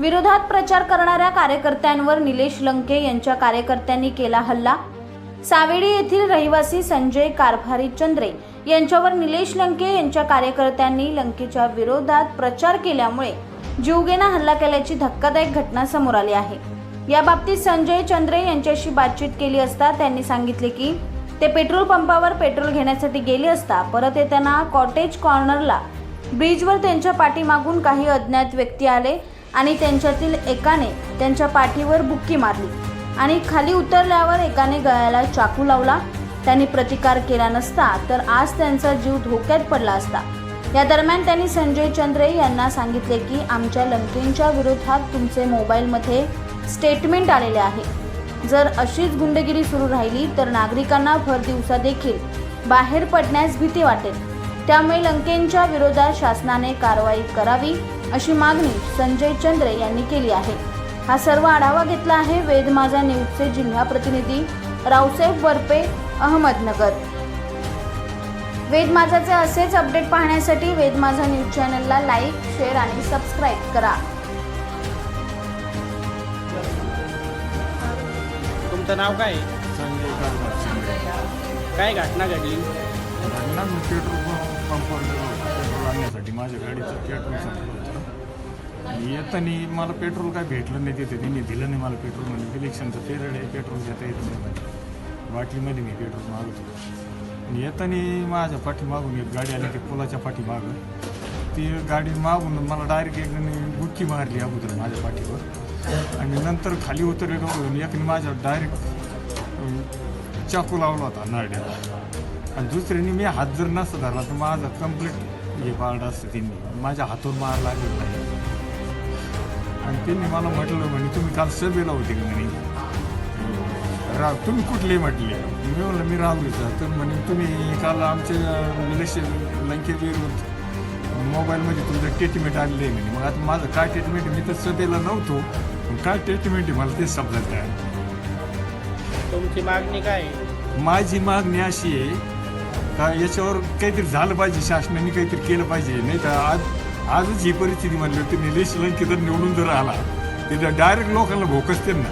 विरोधात प्रचार करणाऱ्या कार्यकर्त्यांवर निलेश लंके यांच्या कार्यकर्त्यांनी केला हल्ला. सावेडी येथील रहिवासी संजय कारभारी चंद्रे यांच्यावर निलेश लंके यांच्या कार्यकर्त्यांनी लंकेच्या विरोधात प्रचार केल्यामुळे जीवघेणा हल्ला केल्याची धक्कादायक घटना समोर आली आहे. याबाबतीत संजय चंद्रे यांच्याशी बातचीत केली असता त्यांनी सांगितले की ते पेट्रोल पंपावर पेट्रोल घेण्यासाठी गेले असता परत येताना कॉटेज कॉर्नरला ब्रिजवर त्यांच्या पाठीमागून काही अज्ञात व्यक्ती आले. आणि त्यांच्यातील एकाने त्यांच्या पाठीवर बुक्की मारली आणि खाली उतरल्यावर एकाने गळ्याला चाकू लावला. त्यांनी प्रतिकार केला नसता तर आज त्यांचा जीव धोक्यात पडला असता. या दरम्यान त्यांनी संजय चंद्रे यांना सांगितले की आमच्या लंकेंच्या विरोधात तुमचे मोबाईलमध्ये स्टेटमेंट आलेले आहे. जर अशीच गुंडगिरी सुरू राहिली तर नागरिकांना भर दिवसा देखील बाहेर पडण्यास भीती वाटेल. त्यामुळे लंकेंच्या विरोधात शासनाने कारवाई करावी अशी मागणी संजय चंद्रे यांनी केली आहे. हा सर्व आढावा घेतला आहे वेद माझा न्यूजचे जिल्हा प्रतिनिधी रावसाहेब वरपे अहमदनगर. वेद माझाचे असेच अपडेट पाहण्यासाठी वेद माझा न्यूज चॅनलला लाईक शेअर आणि सबस्क्राईब करा. तुमचं नाव काय? काय घटना घडली? घडला मी पेट्रोल पंप- पंपावर पेट्रोल आणण्यासाठी माझ्या गाडीचं पेट्रोल संपलं होतं. आणि येताना मला पेट्रोल काय भेटलं नाही तिथे. त्यांनी दिलं नाही मला पेट्रोल म्हणजे इलेक्शनचं पिरियड आहे पेट्रोल घेता येत नाही बाटलीमध्ये वाटलीमध्ये मी पेट्रोल मागत होतो. आणि येताना माझ्या पाठीमागून एक गाडी आली ती पुलाच्या पाठीमागं. ती गाडी मागून मला डायरेक्ट एकने गुटकी मारली अगोदर माझ्या पाठीवर. आणि नंतर खाली उतरले एकने माझ्या डायरेक्ट चाकू लावला होता नारड्याला. आणि दुसऱ्याने मी हात जर नसता धरला तर माझा कंप्लीट हे पाळलं असतं त्यांनी माझ्या हातून मार लागेल नाही. आणि त्यांनी मला म्हटलं म्हणे तुम्ही काल सभेला होते का म्हणे? राव तुम्ही कुठले म्हटले? मी म्हणलं मी राहुरीचा तर म्हणे तुम्ही काल आमच्या निलेश लंके विरुद्ध मोबाईलमध्ये तुमचं ट्रीटमेंट आलेलं आहे म्हणे. मग आता माझं काय ट्रीटमेंट मी तर सभेला नव्हतो. पण काय ट्रीटमेंट आहे? मला तेच समजत नाही. तुमची मागणी काय आहे? माझी मागणी अशी आहे का याच्यावर काहीतरी झालं पाहिजे शासनाने काहीतरी केलं पाहिजे. नाही तर आज आजच ही परिस्थिती म्हणली होती निलेश लंके जर निवडून जर आला तर डायरेक्ट लोकांना भोकसते ना